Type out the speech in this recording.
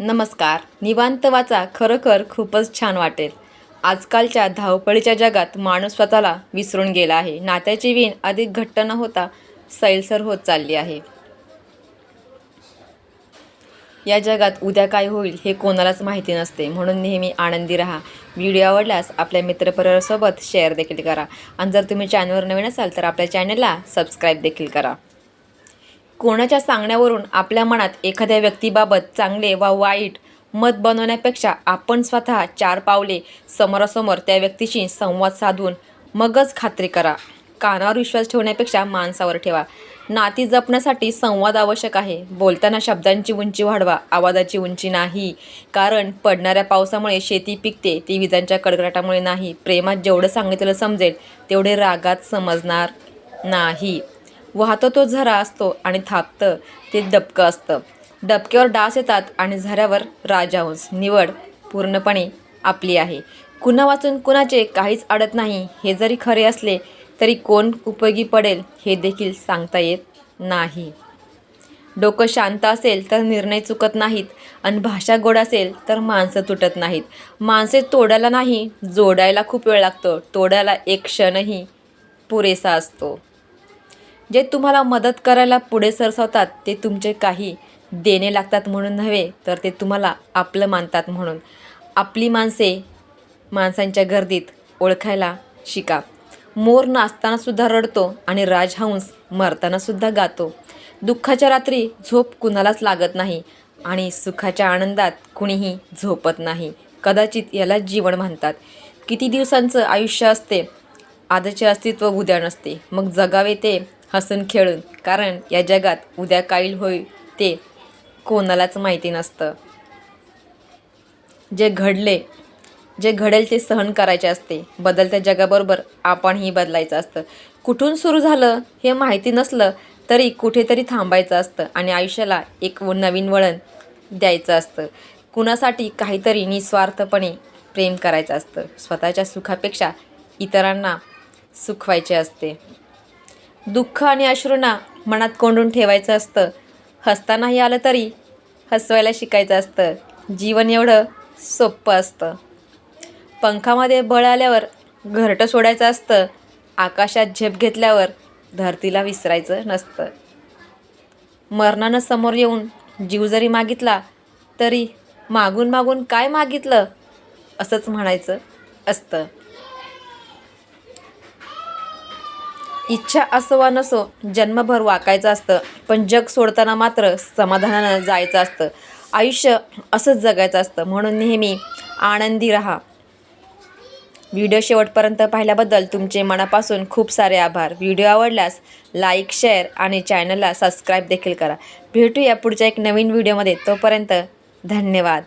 नमस्कार. निवांत वाचा. खरोखर खूपच छान वाटेल. आजकालच्या धावपळीच्या जगात माणूस स्वतःला विसरून गेला आहे. नात्याची वीण अधिक घट्ट न होता सैलसर होत चालली आहे. या जगात उद्या काय होईल हे कोणालाच माहिती नसते. म्हणून नेहमी आनंदी राहा. व्हिडिओ आवडल्यास आपल्या मित्रपरिवारासोबत शेअर देखील करा. आणि जर तुम्ही चॅनलवर नवीन असाल तर आपल्या चॅनलला सबस्क्राईब देखील करा. कोणाच्या सांगण्यावरून आपल्या मनात एखाद्या व्यक्तीबाबत चांगले वा वाईट मत बनवण्यापेक्षा आपण स्वतः चार पावले समोरासमोर त्या व्यक्तीशी संवाद साधून मगच खात्री करा. कानावर विश्वास ठेवण्यापेक्षा माणसावर ठेवा. नाती जपण्यासाठी संवाद आवश्यक आहे. बोलताना शब्दांची उंची वाढवा. आवाजाची उंची नाही. कारण पडणाऱ्या पावसामुळे शेती पिकते ती विजांच्या कडकडाटामुळे नाही. प्रेमात जेवढं सांगितलं समजेल तेवढे रागात समजणार नाही. वाहतो तो झरा असतो आणि थापतं ते डबकं असतं. डबक्यावर डास येतात आणि झऱ्यावर राजहंस. निवड पूर्णपणे आपली आहे. कुणा वाचून कुणाचे काहीच अडत नाही. हे जरी खरे असले तरी कोण उपयोगी पडेल हे देखील सांगता येत नाही. डोकं शांत असेल तर निर्णय चुकत नाहीत आणि भाषा गोड असेल तर माणसं तुटत नाहीत. माणसे तोडायला नाही जोडायला खूप वेळ लागतो. तोडायला एक क्षणही पुरेसा असतो. जे तुम्हाला मदत करायला पुढे सरसवतात ते तुमचे काही देणे लागतात म्हणून नव्हे तर ते तुम्हाला आपलं मानतात म्हणून. आपली माणसे माणसांच्या गर्दीत ओळखायला शिका. मोर नाचतानासुद्धा रडतो आणि राजहंस मरतानासुद्धा गातो. दुःखाच्या रात्री झोप कुणालाच लागत नाही आणि सुखाच्या आनंदात कुणीही झोपत नाही. कदाचित याला जीवन म्हणतात. किती दिवसांचं आयुष्य असते? आजचे अस्तित्व उद्या नसते. मग जगावे ते हसून खेळून. कारण या जगात उद्या काईल होईल ते कोणालाच माहिती नसतं. जे घडले जे घडेल ते सहन करायचे असते. बदलत्या जगाबरोबर आपणही बदलायचं असतं. कुठून सुरू झालं हे माहिती नसलं तरी कुठेतरी थांबायचं असतं आणि आयुष्याला एक नवीन वळण द्यायचं असतं. कुणासाठी काहीतरी निस्वार्थपणे प्रेम करायचं असतं. स्वतःच्या सुखापेक्षा इतरांना सुखवायचे असते. दुःख आणि अश्रूंना मनात कोंडून ठेवायचं असतं. हसतानाही आलं तरी हसवायला शिकायचं असतं. जीवन एवढं सोपं असतं. पंखामध्ये बळ आल्यावर घरटं सोडायचं असतं. आकाशात झेप घेतल्यावर धरतीला विसरायचं नसतं. मरणानं समोर येऊन जीव जरी मागितला तरी मागून मागून काय मागितलं असंच म्हणायचं असतं. इच्छा असो वा नसो जन्मभर वाकायचं असतं. पण जग सोडताना मात्र समाधानानं जायचं असतं. आयुष्य असंच जगायचं असतं. म्हणून नेहमी आनंदी राहा. व्हिडिओ शेवटपर्यंत पाहिल्याबद्दल तुमचे मनापासून खूप सारे आभार. व्हिडिओ आवडल्यास लाईक शेअर आणि चॅनलला सबस्क्राईब देखील करा. भेटूया पुढच्या एक नवीन व्हिडिओमध्ये. तोपर्यंत धन्यवाद.